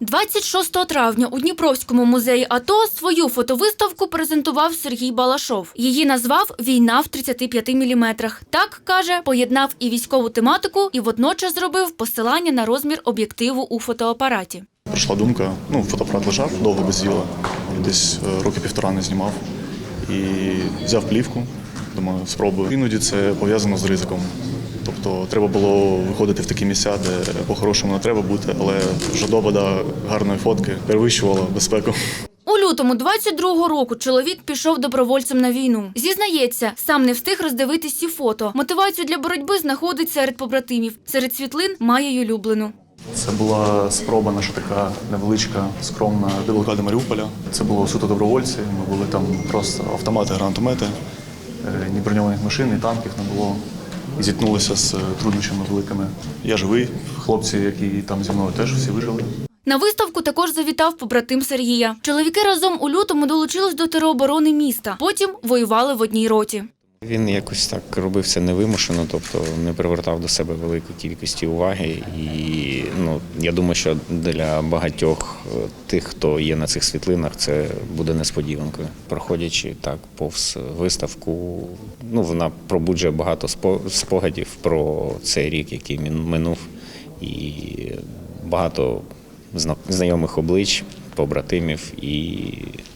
26 травня у Дніпровському музеї АТО свою фотовиставку презентував Сергій Балашов. Її назвав Війна в 35 міліметрах. Так каже, поєднав і військову тематику, і водночас зробив посилання на розмір об'єктиву у фотоапараті. Прийшла думка, ну, фотоапарат лежав довго без діла. Десь е, роки півтора не знімав. І взяв плівку, думаю, спробую. Іноді це пов'язано з ризиком. Тобто треба було виходити в такі місця, де по-хорошому не треба бути, але жадоба до гарної фотки перевищувала безпеку. У лютому 22-го року чоловік пішов добровольцем на війну. Зізнається, сам не встиг роздивитись ці фото. Мотивацію для боротьби знаходить серед побратимів. Серед світлин має й улюблену. Це була спроба наша така невеличка, скромна деблокада Маріуполя. Це було суто добровольці. Ми були там просто автомати, гранатомети, е, ні броньованих машин, ні танків не було. І зіткнулися з е, труднощами великими. Я живий, хлопці, які там зі мною теж всі вижили. На виставку також завітав побратим Сергія. Чоловіки разом у лютому долучились до тероборони міста. Потім воювали в одній роті. Він якось так робив це невимушено, тобто не привертав до себе велику кількість уваги. І ну, я думаю, що для багатьох е, тих, хто є на цих світлинах, це буде несподіванкою. Проходячи так повз виставку, ну вона пробуджує багато спогадів про цей рік, який минув, і багато знайомих облич, побратимів і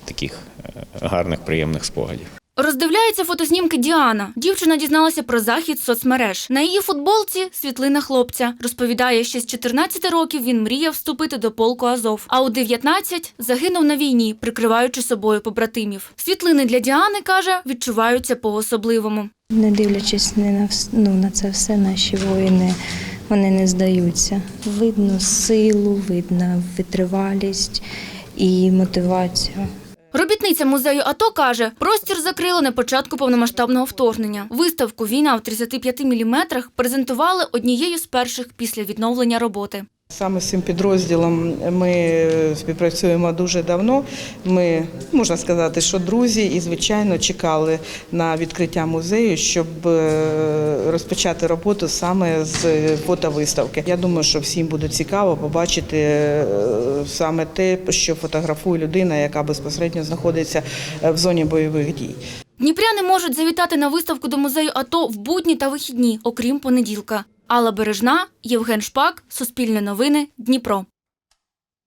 таких е, гарних, приємних спогадів. Роздивляється фотознімки Діана. Дівчина дізналася про захід соцмереж. На її футболці світлина хлопця. Розповідає, що з 14 років він мріяв вступити до полку Азов. А у 19 загинув на війні, прикриваючи собою побратимів. Світлини для Діани каже, відчуваються по-особливому. Не дивлячись не на, ну, на це все, наші воїни вони не здаються. Видно силу, видно витривалість і мотивацію. Робітниця музею АТО каже, простір закрили на початку повномасштабного вторгнення. Виставку Війна в 35 міліметрах презентували однією з перших після відновлення роботи. Саме з цим підрозділом ми співпрацюємо дуже давно. Ми можна сказати, що друзі, і звичайно чекали на відкриття музею, щоб е, розпочати роботу саме з фотовиставки. Я думаю, що всім буде цікаво побачити е, саме те, що фотографує людина, яка безпосередньо знаходиться е, в зоні бойових дій. Дніпряни можуть завітати на виставку до музею АТО в будні та вихідні, окрім понеділка. Алла Бережна, Євген Шпак, Суспільне новини, Дніпро.